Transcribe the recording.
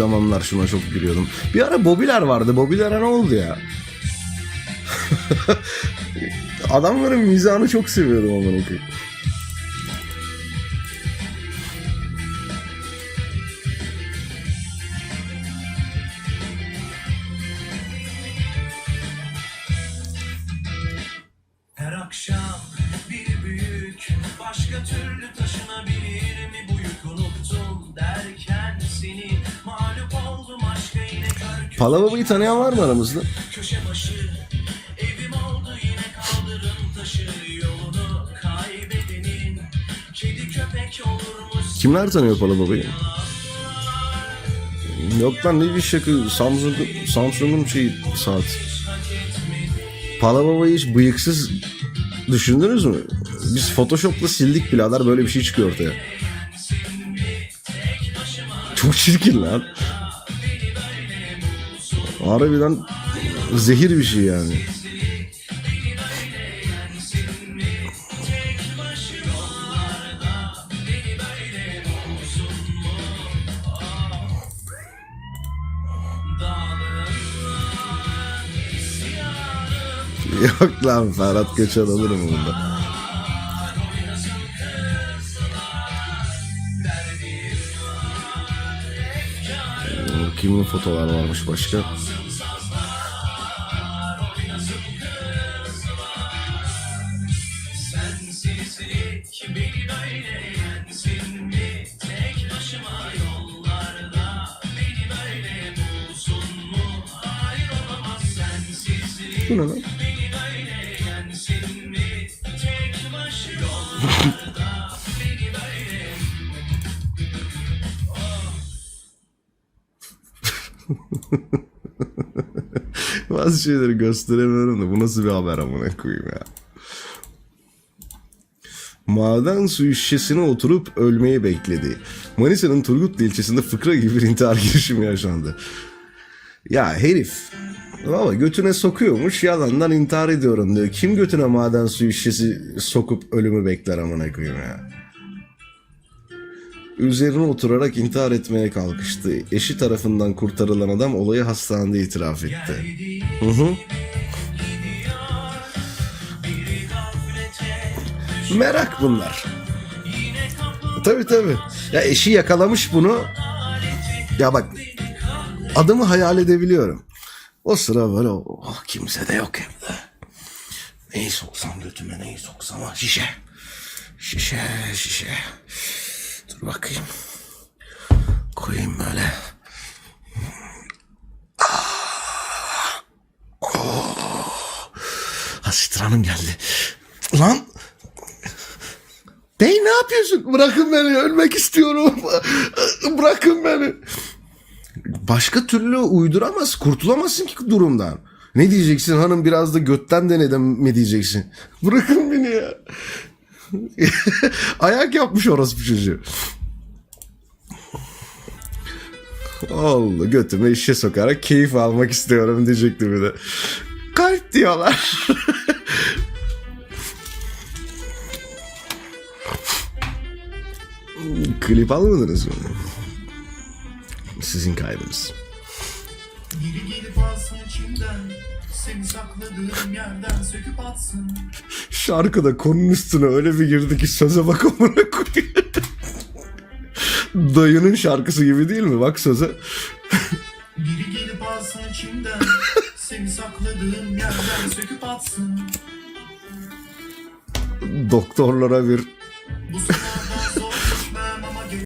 zamanlar şuna çok gülüyordum. Bir ara Bobiler vardı. Bobilere ne oldu ya? Adamların mizahını çok seviyordum amına koyayım. Kör Palababa'yı tanıyan var mı aramızda? köşe başı evim oldu yine kaldırım taşı yolunu kaybedenin kedi köpek olurmuş Kimler tanıyor Palababa'yı? Yok lan ne bir şaka Samsung, Samsung'un şey saat. Palababa'yı hiç bıyıksız düşündünüz mü? Biz Photoshop'la sildik birader böyle bir şey çıkıyor ortaya. Çok çirkin lan. Harbiden zehir bir şey yani. Yok lan Ferhat Göçer alırım bunda. Kimin fotolar varmış başka? sensizlik beni böyle Bazı şeyleri gösteremiyorum da bu nasıl bir haber amına koyayım ya. Maden suyu şişesine oturup ölmeyi bekledi. Manisa'nın Turgutlu ilçesinde fıkra gibi bir intihar girişimi yaşandı. Ya herif Baba götüne sokuyormuş yalandan intihar ediyorum diyor. Kim götüne maden suyu şişesi sokup ölümü bekler amına koyayım ya. Üzerine oturarak intihar etmeye kalkıştı. Eşi tarafından kurtarılan adam olayı hastanede itiraf etti. Hı hı. Merak bunlar. Tabi tabi. Ya eşi yakalamış bunu. Ya bak adımı hayal edebiliyorum. O sıra böyle oh, kimse de yok evde. Neyi soksam götüme neyi soksam ha şişe. Şişe şişe. Dur bakayım. Koyayım böyle. Ah. Oh. Hasitranım geldi. Lan Bey ne yapıyorsun? Bırakın beni ölmek istiyorum. Bırakın beni. Başka türlü uyduramaz, kurtulamazsın ki durumdan. Ne diyeceksin hanım biraz da götten denedim mi diyeceksin. Bırakın beni ya. Ayak yapmış orospu çocuğu. Allah götüme işe sokarak keyif almak istiyorum diyecekti bir de. Kalp diyorlar. Klip almadınız mı? Sizin kaydınız. Biri gelip alsın içimden Seni sakladığım yerden söküp atsın Şarkıda konunun üstüne öyle bir girdi ki söze bak amına koyayım. Dayının şarkısı gibi değil mi? Bak söze. Biri gelip alsın içimden Seni sakladığım yerden söküp atsın Doktorlara bir Bu